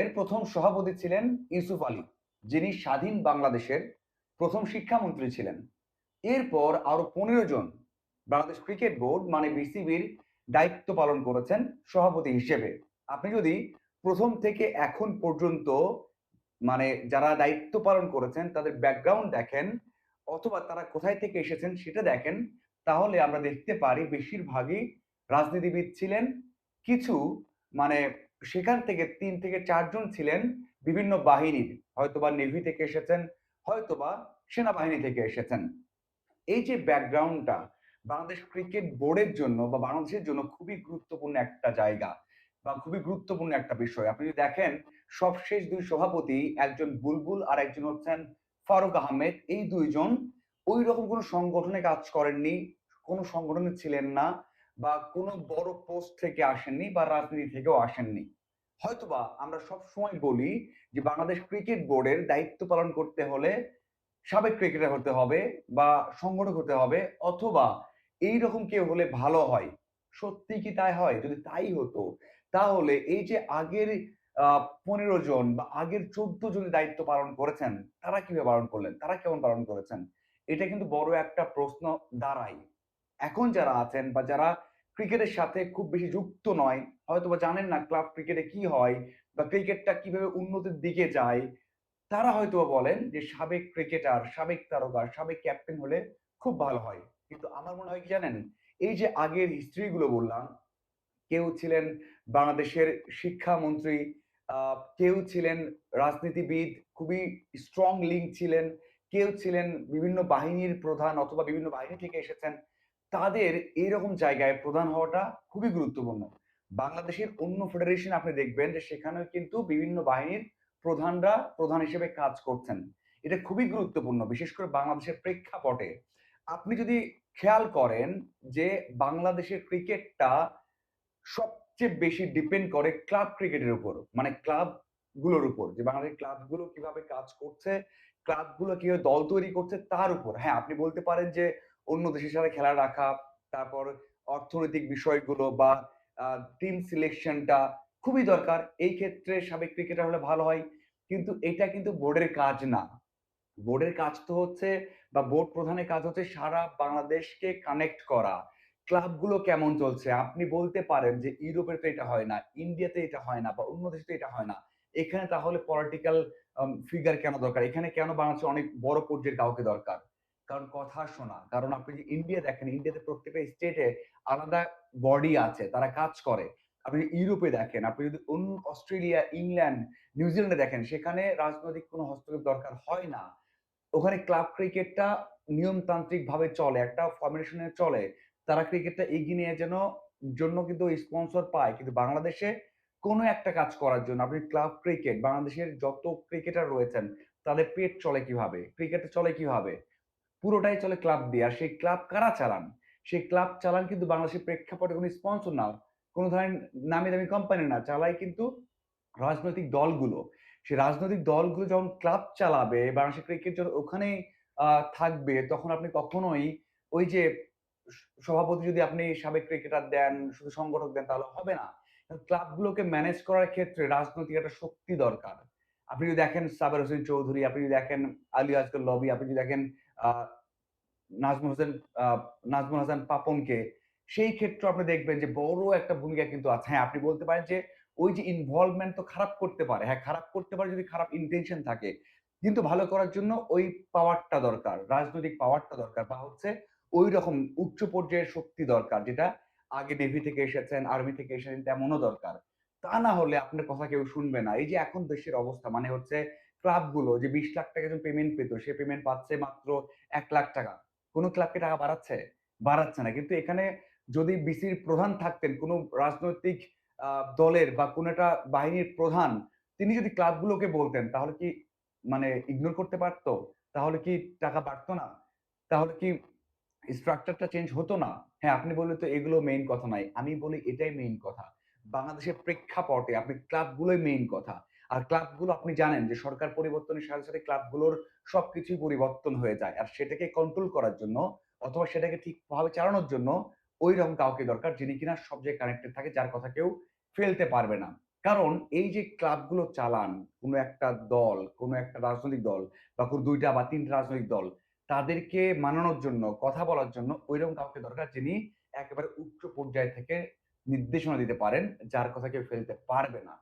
এর প্রথম সভাপতি ছিলেন ইউসুফ আলী, যিনি স্বাধীন বাংলাদেশের প্রথম শিক্ষামন্ত্রী ছিলেন। এরপর আরও পনেরো জন বাংলাদেশ ক্রিকেট বোর্ড মানে বিসিবির দায়িত্ব পালন করেছেন সভাপতি হিসেবে। আপনি যদি প্রথম থেকে এখন পর্যন্ত মানে যারা দায়িত্ব পালন করেছেন, তাদের ব্যাকগ্রাউন্ড দেখেন অথবা তারা কোথায় থেকে এসেছেন সেটা দেখেন, তাহলে আমরা দেখতে পারি বেশিরভাগই রাজনীতিবিদ ছিলেন। কিছু মানে সেখান থেকে তিন থেকে চারজন ছিলেন বিভিন্ন বাহিনীর। হয়তোবা নেভি থেকে এসেছেন, হয়তোবা সেনাবাহিনী থেকে এসেছেন। এই যে ব্যাকগ্রাউন্ডটা বাংলাদেশ ক্রিকেট বোর্ডের জন্য বা বাংলাদেশের জন্য খুবই গুরুত্বপূর্ণ একটা জায়গা বা খুবই গুরুত্বপূর্ণ একটা বিষয়। আপনি যদি দেখেন, সবশেষ দুই সভাপতি একজন বুলবুল আর একজন হচ্ছেন ফারুক আহমেদ। এই দুইজন ওই রকম কোনো সংগঠনে কাজ করেননি, কোনো সংগঠনে ছিলেন না। বা কোনো বড় পোস্ট থেকে আসেননি বা রাজনীতি থেকেও আসেননি। হয়তোবা আমরা সব সময় বলি যে বাংলাদেশ ক্রিকেট বোর্ডের দায়িত্ব পালন করতে হলে সাবেক ক্রিকেটার হতে হবে বা সংগঠক হতে হবে, অথবা এই রকম কেউ হলে ভালো হয়। সত্যি কি তাই হয়? যদি তাই হতো, তাহলে এই যে আগের পনেরো জন বা আগের চোদ্দ জন দায়িত্ব পালন করেছেন, তারা কীভাবে পালন করলেন? তারা কেমন পালন করেছেন? এটা কিন্তু বড় একটা প্রশ্ন দাঁড়ায়। এখন যারা আছেন বা যারা ক্রিকেটের সাথে খুব বেশি যুক্ত নয়। হয়তো বা জানেন না ক্লাব ক্রিকেটে কি হয় বা ক্রিকেটটা কীভাবে উন্নতির দিকে যায়। তারা হয়তো বলেন যে সাবেক ক্রিকেটার সাবেক তারকা, সাবেক ক্যাপ্টেন হলে খুব ভালো হয়। কিন্তু আমার মনে হয় কি জানেন? এই যে আগের হিস্ট্রি গুলো বললাম, কেউ ছিলেন বাংলাদেশের শিক্ষামন্ত্রী কেউ ছিলেন রাজনীতিবিদ, খুবই স্ট্রং লিঙ্ক ছিলেন, কেউ ছিলেন বিভিন্ন বাহিনীর প্রধান অথবা বিভিন্ন বাহিনী থেকে এসেছেন তাদের এইরকম জায়গায় প্রধান হওয়াটা খুবই গুরুত্বপূর্ণ। বাংলাদেশের অন্য ফেডারেশন আপনি দেখবেন যে সেখানেও কিন্তু বিভিন্ন বাহিনীর প্রধানরা প্রধান হিসেবে কাজ করছেন। এটা খুবই গুরুত্বপূর্ণ, বিশেষ করে বাংলাদেশের প্রেক্ষাপটে। আপনি যদি খেয়াল করেন যে বাংলাদেশের ক্রিকেটটা সবচেয়ে বেশি ডিপেন্ড করে ক্লাব ক্রিকেটের উপর মানে ক্লাবগুলোর উপর, যে বাংলাদেশের ক্লাবগুলো কীভাবে কাজ করছে ক্লাবগুলো কীভাবে দল তৈরি করছে তার উপর। হ্যাঁ আপনি বলতে পারেন যে অন্য দেশের সাথে খেলা রাখা, তারপর অর্থনৈতিক বিষয়গুলো বা টিম সিলেকশনটা খুবই দরকার। এই ক্ষেত্রে সাবেক ক্রিকেটার হলে ভালো হয়। কিন্তু এটা কিন্তু বোর্ডের কাজ না। বোর্ডের কাজ তো হচ্ছে বা বোর্ড প্রধানের কাজ হচ্ছে সারা বাংলাদেশকে কানেক্ট করা। ক্লাবগুলো কেমন চলছে? আপনি বলতে পারেন যে ইউরোপের তো এটা হয় না, ইন্ডিয়াতে এটা হয় না বা অন্য দেশে তো এটা হয় না। এখানে তাহলে পলিটিক্যাল ফিগার কেন দরকার? এখানে কেন বাংলাদেশে অনেক বড় পর্যায়ের কাউকে দরকার? কারণ কথা শোনা। কারণ আপনি যে ইন্ডিয়া দেখেন ইন্ডিয়াতে প্রত্যেকটা স্টেটে আলাদা বডি আছে, তারা কাজ করে। আপনি ইউরোপে দেখেন, আপনি যদি অন্য অস্ট্রেলিয়া ইংল্যান্ড নিউজিল্যান্ডে দেখেন, সেখানে রাজনৈতিক কোনো হস্তক্ষেপ দরকার হয় না। ওখানে ক্লাব ক্রিকেটটা নিয়মতান্ত্রিক ভাবে চলে, একটা ফরমেশনে চলে। তারা ক্রিকেটটা এগিয়ে নিয়ে যেন, জন্য কিন্তু স্পন্সর পায়। কিন্তু বাংলাদেশে কোনো একটা কাজ করার জন্য, আপনি ক্লাব ক্রিকেট বাংলাদেশের যত ক্রিকেটার রয়েছেন, তাদের পেট চলে কীভাবে? ক্রিকেটে চলে কীভাবে? পুরোটাই চলে ক্লাব দিয়ে। আর সেই ক্লাব কারা চালান? সেই ক্লাব চালান কিন্তু বাংলাদেশের প্রেক্ষাপটে কোনো স্পন্সর না। কোনো ধরেন নামি দামি কোম্পানি না চালায় কিন্তু রাজনৈতিক দলগুলো। সেই রাজনৈতিক দলগুলো যখন ক্লাব চালাবে বাংলাদেশের ক্রিকেট যখন ওখানেই আহ, থাকবে তখন আপনি কখনোই ওই যে সভাপতি যদি আপনি সাবেক ক্রিকেটার দেন শুধু সংগঠক দেন তাহলে হবে না। ক্লাবগুলোকে ম্যানেজ করার ক্ষেত্রে রাজনৈতিক একটা শক্তি দরকার। আপনি যদি দেখেন সাবের হোসেন চৌধুরী আপনি যদি দেখেন আলী আজকাল লবি আপনি যদি দেখেন নাজমুল হোসেন নাজমুল হাসান পাপনকে, সেই ক্ষেত্রে আপনি দেখবেন যে বড় একটা ভূমিকা কিন্তু আছে। হ্যাঁ আপনি বলতে পারেন যে ওই যে ইনভলভমেন্ট তো খারাপ করতে পারে। হ্যাঁ খারাপ করতে পারে যদি খারাপ ইন্টেনশন থাকে। কিন্তু ভালো করার জন্য ওই পাওয়ারটা দরকার, রাজনৈতিক পাওয়ারটা দরকার বা হচ্ছে ওই রকম উচ্চ পর্যায়ের শক্তি দরকার যেটা আগে নেভি থেকে এসেছেন আর্মি থেকে এসেছেন তেমনও দরকার। তা না হলে আপনার কথা কেউ শুনবে না। এই যে এখন দেশের অবস্থা মানে হচ্ছে ক্লাবগুলো যে বিশ লাখ টাকা যখন পেমেন্ট পেতো, সে পেমেন্ট পাচ্ছে মাত্র এক লাখ টাকা। কোনো ক্লাবকে টাকা বাড়াচ্ছে? বাড়াচ্ছে না। কিন্তু এখানে যদি বিসির প্রধান থাকতেন, কোনো রাজনৈতিক দলের বা কোনো একটা বাহিনীর প্রধান, তিনি যদি ক্লাবগুলোকে বলতেন, তাহলে কি মানে ইগনোর করতে পারতো? তাহলে কি টাকা বাড়তো না? তাহলে কি স্ট্রাকচারটা চেঞ্জ হতো না? হ্যাঁ আপনি বললেন তো এগুলো মেইন কথা নাই আমি বলি এটাই মেইন কথা। বাংলাদেশের প্রেক্ষাপটে আপনি ক্লাবগুলোই মেইন কথা। আর ক্লাবগুলো আপনি জানেন যে সরকার পরিবর্তনের সাথে সাথে ক্লাবগুলোর সবকিছুই পরিবর্তন হয়ে যায় আর সেটাকে কন্ট্রোল করার জন্য অথবা সেটাকে ঠিকভাবে চালানোর জন্য ওই রকম কাউকে দরকার যিনি কিনা সব জায়গায় কানেক্টেড থাকে যার কথা কেউ ফেলতে পারবে না কারণ এই যে ক্লাবগুলো চালান কোনো একটা দল, কোনো একটা রাজনৈতিক দল বা কোনো দুইটা বা তিনটা রাজনৈতিক দল, তাদেরকে মানানোর জন্য, কথা বলার জন্য ঐরকম কাউকে দরকার যিনি একেবারে উচ্চ পর্যায় থেকে নির্দেশনা দিতে পারেন, যার কথা কেউ ফেলতে পারবে না।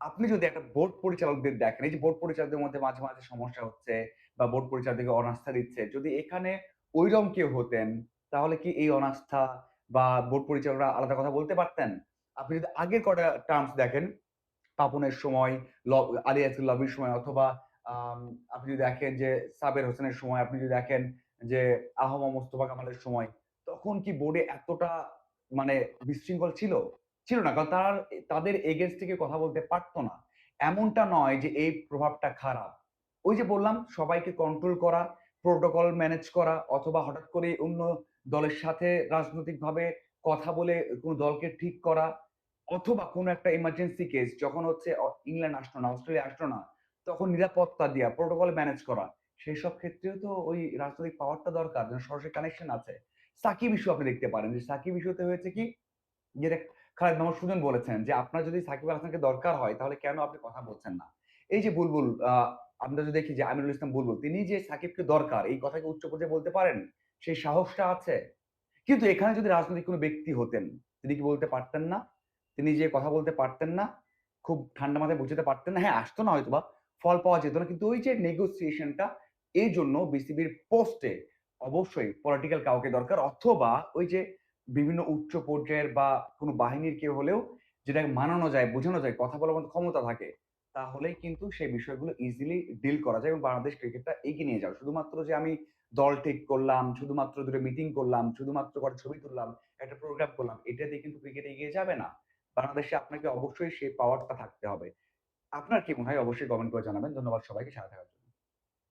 আপনি যদি একটা বোর্ড পরিচালকদের দেখেন, এই যে বোর্ড পরিচালকদের মধ্যে মাঝে, মাঝে সমস্যা হচ্ছে বা বোর্ড পরিচালকদেরকে অনাস্থা দিচ্ছে। যদি এখানে ঐরকম কেউ হতেন, তাহলে কি এই অনাস্থা বা বোর্ড পরিচালকরা আলাদা কথা বলতে পারতেন? আপনি যদি আগের কটা টার্মস দেখেন, পাপনের সময়, আলী লবির সময় অথবা আপনি যদি দেখেন যে সাবের হোসেনের সময়, আপনি যদি দেখেন যে আহমদ মোস্তফা কামালের সময়, তখন কি বোর্ডে এতটা মানে বিশৃঙ্খল ছিল? ছিল না। কারণ তার তাদের এগেইনস্ট এ কেউ কথা বলতে পারতো না। এমনটা নয় যে এই প্রভাবটা খারাপ। ওই যে বললাম সবাইকে কন্ট্রোল করা, প্রোটোকল ম্যানেজ করা অথবা হঠাৎ করে অন্য দলের সাথে রাজনৈতিকভাবে কথা বলে কোন দলকে ঠিক করা অথবা কোন একটা এমার্জেন্সি কেস যখন হচ্ছে ইংল্যান্ড আসলো না, অস্ট্রেলিয়া আসলো না, তখন নিরাপত্তা দেয়া, প্রোটোকল ম্যানেজ করা। সেই সব ক্ষেত্রেও তো ওই রাজনৈতিক পাওয়ারটা দরকার, সরাসরি কানেকশন আছে। সাকিব ইস্যু আপনি দেখতে পারেন যে সাকিব ইস্যুতে হয়েছে কি যেটা খালেদ মাহমুদ সুজন বলেছেন যে, "আপনার যদি সাকিব আল হাসানকে দরকার হয় তাহলে কেন আপনি কথা বলছেন না?" এই যে বুলবুল আমরা যদি দেখি যে আমিরুল ইসলাম বুলবুল তিনি যে সাকিবকে দরকার এই কথা কি উচ্চ পর্যায়ে বলতে পারেন? সেই সাহসটা আছে? কিন্তু এখানে যদি রাজনৈতিক কোন ব্যক্তি হতেন, তিনি কি বলতে পারতেন না? তিনি যে কথা বলতে পারতেন না? খুব ঠান্ডা মাথায় বুঝাতে পারতেন না? হ্যাঁ, আসতো না হয়তোবা, ফল পাওয়া যেত না। কিন্তু ওই যে নেগোসিয়েশন টা এজন্য বিসিবির পোস্টে অবশ্যই পলিটিক্যাল কাউকে দরকার অথবা ওই যে বিভিন্ন উচ্চ পর্যায়ের বা কোন বাহিনীর কেউ হলেও যেটাকে মানানো যায়, বোঝানো যায়, কথা বলার মতো ক্ষমতা থাকে। তাহলেই কিন্তু সেই বিষয়গুলো ইজিলি ডিল করা যায় এবং বাংলাদেশ ক্রিকেটটা এগিয়ে নিয়ে যাওয়া। শুধুমাত্র যে আমি দল ঠিক করলাম, শুধুমাত্র ২ টা মিটিং করলাম, শুধুমাত্র কটা ছবি তুললাম, একটা প্রোগ্রাম করলাম, এটা দিয়ে কিন্তু ক্রিকেট এগিয়ে যাবে না। বাংলাদেশে আপনাকে অবশ্যই সেই পাওয়ারটা থাকতে হবে। আপনার কি মনে হয়? অবশ্যই কমেন্ট করে জানাবেন। ধন্যবাদ সবাইকে সাথে থাকার।